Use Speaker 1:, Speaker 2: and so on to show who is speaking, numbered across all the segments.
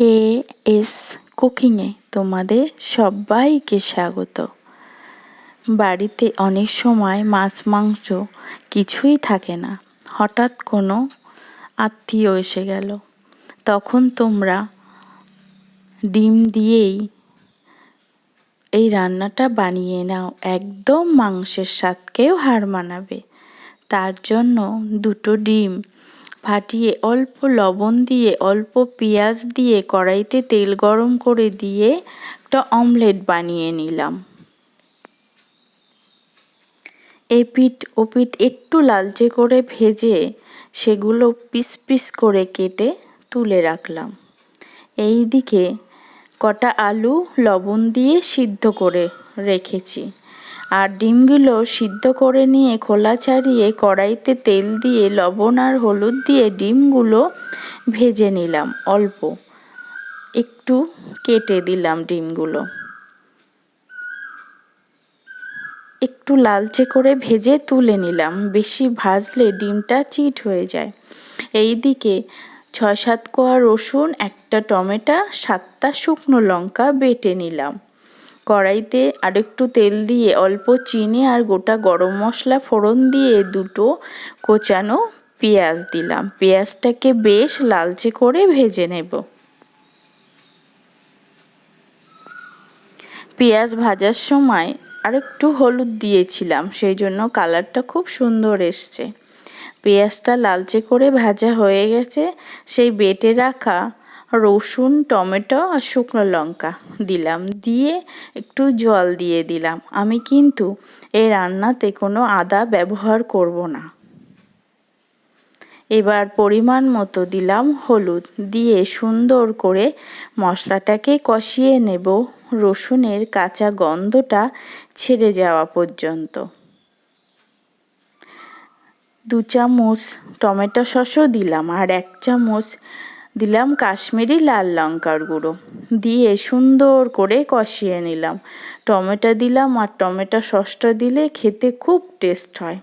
Speaker 1: A S কুকিংয়ে তোমাদের সবাইকে স্বাগত। বাড়িতে অনেক সময় মাছ, মাংস কিছুই থাকে না। হঠাৎ কোনো আত্মীয় এসে গেল। তখন তোমরা ডিম দিয়েই এই রান্নাটা বানিয়ে নাও। একদম মাংসের স্বাদকেও হার মানাবে। তার জন্য দুটো ডিম ফাটিয়ে অল্প লবণ দিয়ে, অল্প পেঁয়াজ দিয়ে কড়াইতে তেল গরম করে দিয়ে একটা অমলেট বানিয়ে নিলাম। এপিট ওপিট একটু লালচে করে ভেজে সেগুলো পিস পিস করে কেটে তুলে রাখলাম। এই দিকে কটা আলু লবণ দিয়ে সিদ্ধ করে রেখেছি। আর ডিমগুলো সিদ্ধ করে নিয়ে খোলা ছাড়িয়ে কড়াইতে তেল দিয়ে, লবণ আর হলুদ দিয়ে ডিমগুলো ভেজে নিলাম অল্প। একটু কেটে দিলাম ডিমগুলো। একটু লালচে করে ভেজে তুলে নিলাম। বেশি ভাজলে ডিমটা চিট হয়ে যায়। এই দিকে ছয় সাত কোয়া রসুন, একটা টমেটো, সাতটা শুকনো লঙ্কা বেটে নিলাম। কড়াইতে আরেকটু তেল দিয়ে অল্প চিনি আর গোটা গরম মশলা ফোড়ন দিয়ে দুটো কোচানো পেঁয়াজ দিলাম। পেঁয়াজটাকে বেশ লালচে করে ভেজে নেব। পেঁয়াজ ভাজার সময় আরেকটু হলুদ দিয়েছিলাম, সেই জন্য কালারটা খুব সুন্দর এসছে। পেঁয়াজটা লালচে করে ভাজা হয়ে গেছে, সেই বেটে রাখা রসুন, টমেটো আর শুকনো লঙ্কা দিলাম। দিয়ে একটু জল দিয়ে দিলাম। আমি কিন্তু এই রান্নাতে কোনো আদা ব্যবহার করব না। এবার পরিমাণ মতো দিলাম হলুদ। দিয়ে সুন্দর করে মশলাটাকে কষিয়ে নেব। রসুনের কাঁচা গন্ধটা ছেড়ে যাওয়া পর্যন্ত। দু চামচ টমেটো সসও দিলাম আর এক চামচ দিলাম কাশ্মীরি লাল লঙ্কার গুঁড়ো। দিয়ে সুন্দর করে কষিয়ে নিলাম। টমেটো দিলাম আর টমেটো সসটা দিলে খেতে খুব টেস্ট হয়।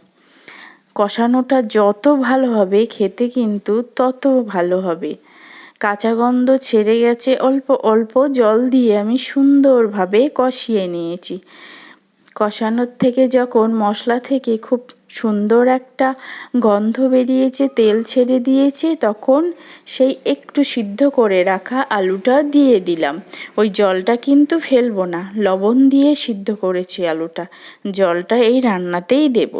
Speaker 1: কষানোটা যত ভালো হবে, খেতে কিন্তু তত ভালো হবে। কাঁচা গন্ধ ছেড়ে গেছে, অল্প অল্প জল দিয়ে আমি সুন্দরভাবে কষিয়ে নিয়েছি। কষানোর থেকে যখন মশলা থেকে খুব সুন্দর একটা গন্ধ বেরিয়েছে, তেল ছেড়ে দিয়েছে, তখন সেই একটু সিদ্ধ করে রাখা আলুটা দিয়ে দিলাম। ওই জলটা কিন্তু ফেলব না, লবণ দিয়ে সিদ্ধ করেছি আলুটা। জলটা এই রান্নাতেই দেব।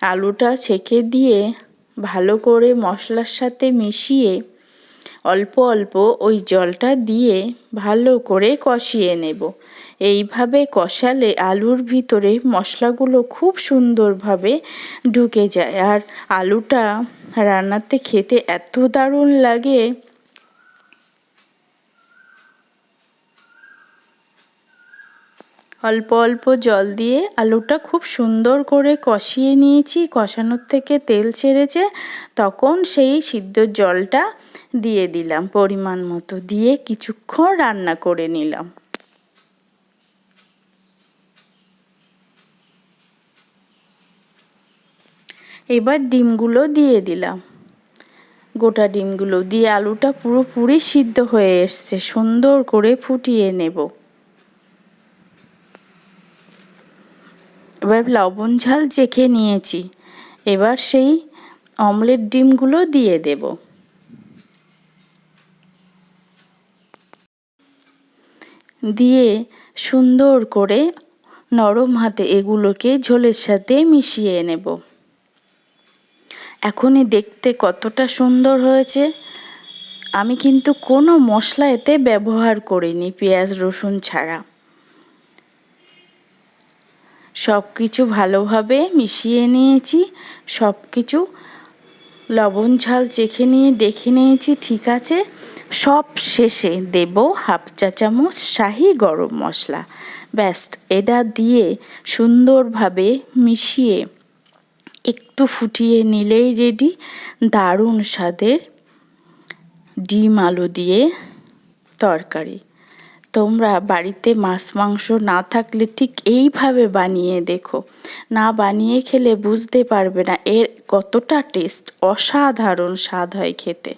Speaker 1: আলুটা ছেঁকে দিয়ে ভালো করে মশলার সাথে মিশিয়ে অল্প অল্প ওই জলটা দিয়ে ভালো করে কষিয়ে নেব। এইভাবে কষালে আলুর ভিতরে মশলাগুলো খুব সুন্দরভাবে ঢুকে যায়। আর আলুটা রান্নাতে খেতে এত দারুণ লাগে। অল্প অল্প জল দিয়ে আলুটা খুব সুন্দর করে কষিয়ে নিয়েছি। কষানোর থেকে তেল ছেড়েছে। তখন সেই সিদ্ধ জলটা দিয়ে দিলাম পরিমাণ মতো। দিয়ে কিছুক্ষণ রান্না করে নিলাম। এবার ডিমগুলো দিয়ে দিলাম। গোটা ডিমগুলো দিয়ে আলুটা পুরোপুরি সিদ্ধ হয়ে এসছে। সুন্দর করে ফুটিয়ে নেব। এবার লবণ ঝাল চেখে নিয়েছি। এবার সেই অমলেট ডিমগুলো দিয়ে দেব। দিয়ে সুন্দর করে নরম হাতে এগুলোকে ঝোলের সাথে মিশিয়ে নেব। এখনই দেখতে কতটা সুন্দর হয়েছে। আমি কিন্তু কোনো মশলা এতে ব্যবহার করিনি পেঁয়াজ রসুন ছাড়া। সব কিছু ভালোভাবে মিশিয়ে নিয়েছি সব কিছু লবণ ঝাল চেখে নিয়ে দেখে নিয়েছি, ঠিক আছে। সব শেষে দেব হাফ চা চামচ শাহি গরম মশলা। ব্যাস, এটা দিয়ে সুন্দরভাবে মিশিয়ে একটু ফুটিয়ে নিলেই রেডি দারুণ স্বাদের ডিম আলু দিয়ে তরকারি। তোমরা বাড়িতে মাছ, মাংস না থাকলে ঠিক এইভাবে বানিয়ে দেখো। না বানিয়ে খেলে বুঝতে পারবে না, এর কতটা টেস্ট? অসাধারণ স্বাদ হয় খেতে।